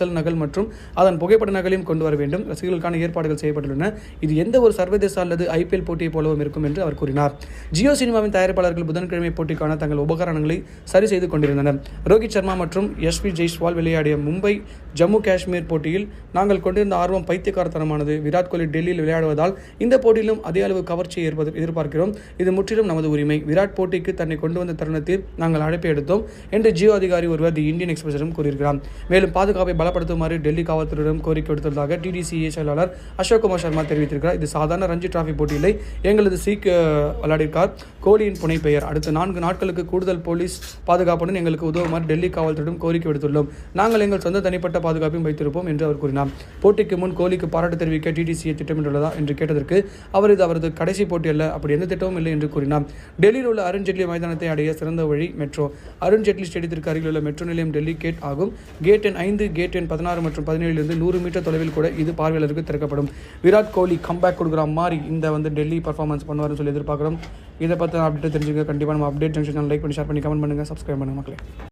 செல் நகல் மற்றும் அதன் புகைப்பட நகலையும் கொண்டு வர வேண்டும். ரசிகர்களுக்கான ஏற்பாடுகள் செய்யப்பட்டுள்ளன. இது எந்த ஒரு சர்வதேச அல்லது ஐபிஎல் போட்டியை போலவும் இருக்கும் என்று அவர் கூறினார். ஜியோ சினிமாவின் தயாரிப்பாளர்கள் புதன்கிழமை போட்டிக்கான தங்கள் உபகரணங்களை சரி செய்து கொண்டிருந்தனர். ரோஹித் சர்மா மற்றும் எஸ் எஸ்பி ஜெய்ஸ்வால் விளையாடிய மும்பை ஜம்மு காஷ்மீர் போட்டியில் நாங்கள் கொண்டிருந்த ஆர்வம் பைத்தியக்காரத்தனமானது. விராட் கோலி டெல்லியில் விளையாடுவதால் இந்த போட்டியிலும் அதே அளவு கவர்ச்சியை ஏற்பது எதிர்பார்க்கிறோம். இது முற்றிலும் நமது உரிமை. விராட் போட்டிக்கு தன்னை கொண்டு வந்த தருணத்தில் நாங்கள் அழைப்பை எடுத்தோம் என்று ஜியோ அதிகாரி ஒருவர் தி இந்தியன் எக்ஸ்பிரஸிடம் கூறியிருக்கிறார். மேலும் பாதுகாப்பை பல பலப்படுத்துமாறு டெல்லி காவல்துறையிடம் கோரிக்கை விடுத்துள்ளதாக டிடிசிஏ செயலாளர் அசோக் குமார் சர்மா தெரிவித்திருக்கிறார். இது சாதாரண ரஞ்சி டிராஃபி போட்டியில் எங்களது சீக் விளையாடிருக்கார். கோலியின் புனை பெயர். அடுத்த நான்கு நாட்களுக்கு கூடுதல் போலீஸ் பாதுகாப்புடன் எங்களுக்கு உதவுமாறு டெல்லி காவல்துறையிடம் கோரிக்கை விடுத்துள்ளோம். நாங்கள் எங்கள் சொந்த தனிப்பட்ட பாதுகாப்பையும் வைத்திருப்போம் என்று அவர் கூறினார். போட்டிக்கு முன் கோலிக்கு பாராட்டு தெரிவிக்க டிடிசியை திட்டமிட்டுள்ளதா என்று கேட்டதற்கு அவர் இது அவரது கடைசி போட்டி அல்ல அப்படி எந்த திட்டமும் இல்லை என்று கூறினார். டெல்லியில் உள்ள அருண்ஜேட்லி மைதானத்தை அடைய சிறந்த வழி மெட்ரோ. அருண்ஜேட்லி ஸ்டேடியத்திற்கு அருகில் உள்ள மெட்ரோ நிலையம் டெல்லி கேட் ஆகும். கேட் எண் ஐந்து கேட் எண் பதினாறு மற்றும் பதினேழுலேருந்து நூறு மீட்டர் தொலைவில் கூட இது பார்வையாளருக்கு திறக்கப்படும். விராட் கோலி கம்பேக் கொடுக்குற மாதிரி இந்த வந்து டெல்லி பர்ஃபார்மன்ஸ் பண்ணுவார்னு சொல்லி எதிர்பார்க்குறோம். இதை பற்றி அப்டேட் தெரிஞ்சுக்க கண்டிப்பாக நம்ம அப்டேட் ஜங்ஷன் லைக் பண்ணி ஷேர் பண்ணி கமெண்ட் பண்ணுங்கள் சப்ஸ்கிரைப் பண்ணுங்கள் மக்களே.